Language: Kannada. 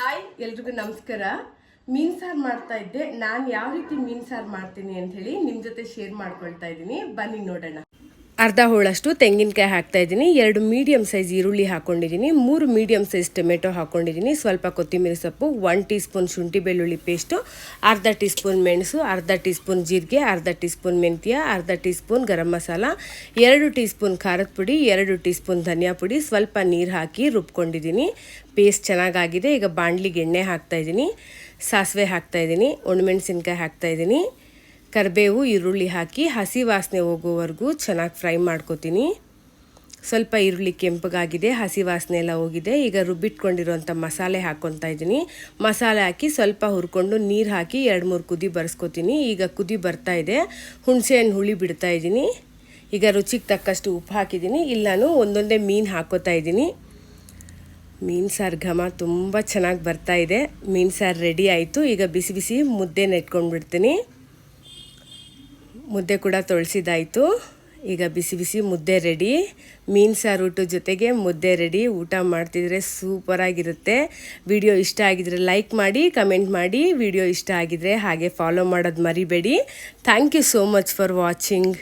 ಹಾಯ್, ಎಲ್ರಿಗೂ ನಮಸ್ಕಾರ. ಮೀನ್ ಸಾರು ಮಾಡ್ತಾ ಇದ್ದೆ. ನಾನು ಯಾವ ರೀತಿ ಮೀನ್ ಸಾರು ಮಾಡ್ತೀನಿ ಅಂತ ಹೇಳಿ ನಿಮ್ ಜೊತೆ ಶೇರ್ ಮಾಡ್ಕೊಳ್ತಾ ಇದ್ದೀನಿ. ಬನ್ನಿ ನೋಡೋಣ. ಅರ್ಧ ಹೋಳಷ್ಟು ತೆಂಗಿನಕಾಯಿ ಹಾಕ್ತಾ ಇದ್ದೀನಿ. ಎರಡು ಮೀಡಿಯಂ ಸೈಜ್ ಈರುಳ್ಳಿ ಹಾಕ್ಕೊಂಡಿದ್ದೀನಿ ಮೂರು ಮೀಡಿಯಮ್ ಸೈಜ್ ಟೊಮೆಟೊ ಹಾಕ್ಕೊಂಡಿದ್ದೀನಿ ಸ್ವಲ್ಪ ಕೊತ್ತಂಬರಿ ಸೊಪ್ಪು ಒನ್ ಟೀ ಸ್ಪೂನ್ ಶುಂಠಿ ಬೆಳ್ಳುಳ್ಳಿ ಪೇಸ್ಟು ಅರ್ಧ ಟೀ ಸ್ಪೂನ್ ಮೆಣಸು, ಅರ್ಧ ಟೀ ಸ್ಪೂನ್ ಜೀರಿಗೆ, ಅರ್ಧ ಟೀ ಸ್ಪೂನ್ ಮೆಂತ್ಯ, ಅರ್ಧ ಟೀ ಸ್ಪೂನ್ ಗರಂ ಮಸಾಲ, ಎರಡು ಟೀ ಸ್ಪೂನ್ ಖಾರದ ಪುಡಿ, ಎರಡು ಟೀ ಸ್ಪೂನ್ ಧನಿಯಾ ಪುಡಿ, ಸ್ವಲ್ಪ ನೀರು ಹಾಕಿ ರುಬ್ಕೊಂಡಿದ್ದೀನಿ. ಪೇಸ್ಟ್ ಚೆನ್ನಾಗಾಗಿದೆ. ಈಗ ಬಾಣಲಿಗೆ ಎಣ್ಣೆ ಹಾಕ್ತಾಯಿದ್ದೀನಿ ಸಾಸಿವೆ ಹಾಕ್ತಾಯಿದ್ದೀನಿ ಒಣಮೆಣಸಿನ್ಕಾಯಿ ಹಾಕ್ತಾ ಇದ್ದೀನಿ. ಕರಿಬೇವು, ಈರುಳ್ಳಿ ಹಾಕಿ ಹಸಿ ವಾಸನೆ ಹೋಗೋವರೆಗೂ ಚೆನ್ನಾಗಿ ಫ್ರೈ ಮಾಡ್ಕೋತೀನಿ. ಸ್ವಲ್ಪ ಈರುಳ್ಳಿ ಕೆಂಪಗಾಗಿದೆ, ಹಸಿ ವಾಸನೆ ಎಲ್ಲ ಹೋಗಿದೆ. ಈಗ ರುಬ್ಬಿಟ್ಕೊಂಡಿರೋಂಥ ಮಸಾಲೆ ಹಾಕ್ಕೊತಾ ಇದ್ದೀನಿ. ಮಸಾಲೆ ಹಾಕಿ ಸ್ವಲ್ಪ ಹುರ್ಕೊಂಡು ನೀರು ಹಾಕಿ ಎರಡು ಮೂರು ಕುದಿ ಬರ್ಸ್ಕೊತೀನಿ. ಈಗ ಕುದಿ ಬರ್ತಾ ಇದೆ. ಹುಣಸೆಹಣ್ಣು ಹುಳಿ ಬಿಡ್ತಾ ಇದ್ದೀನಿ. ಈಗ ರುಚಿಗೆ ತಕ್ಕಷ್ಟು ಉಪ್ಪು ಹಾಕಿದ್ದೀನಿ. ಇಲ್ಲಾನು ಒಂದೊಂದೇ ಮೀನು ಹಾಕೋತಾ ಇದ್ದೀನಿ. ಮೀನು ಸಾರು ಘಮ ತುಂಬ ಚೆನ್ನಾಗಿ ಬರ್ತಾ ಇದೆ. ಮೀನು ಸಾರು ರೆಡಿ ಆಯಿತು. ಈಗ ಬಿಸಿ ಬಿಸಿ ಮುದ್ದೆ ನೆಟ್ಕೊಂಡು ಬಿಡ್ತೀನಿ ಮುದ್ದೆ ಕೂಡ ತೊಳಸಿದಾಯಿತು ಈಗ ಬಿಸಿ ಬಿಸಿ ಮುದ್ದೆ ರೆಡಿ. ಮೀನು ಸಾರು ಊಟ ಜೊತೆಗೆ ಮುದ್ದೆ ರೆಡಿ. ಊಟ ಮಾಡ್ತಿದ್ರೆ ಸೂಪರಾಗಿರುತ್ತೆ ವಿಡಿಯೋ ಇಷ್ಟ ಆಗಿದ್ರೆ ಲೈಕ್ ಮಾಡಿ, ಕಮೆಂಟ್ ಮಾಡಿ. ವಿಡಿಯೋ ಇಷ್ಟ ಆಗಿದ್ರೆ ಹಾಗೆ ಫಾಲೋ ಮಾಡೋದು ಮರಿಬೇಡಿ. Thank you so much for watching.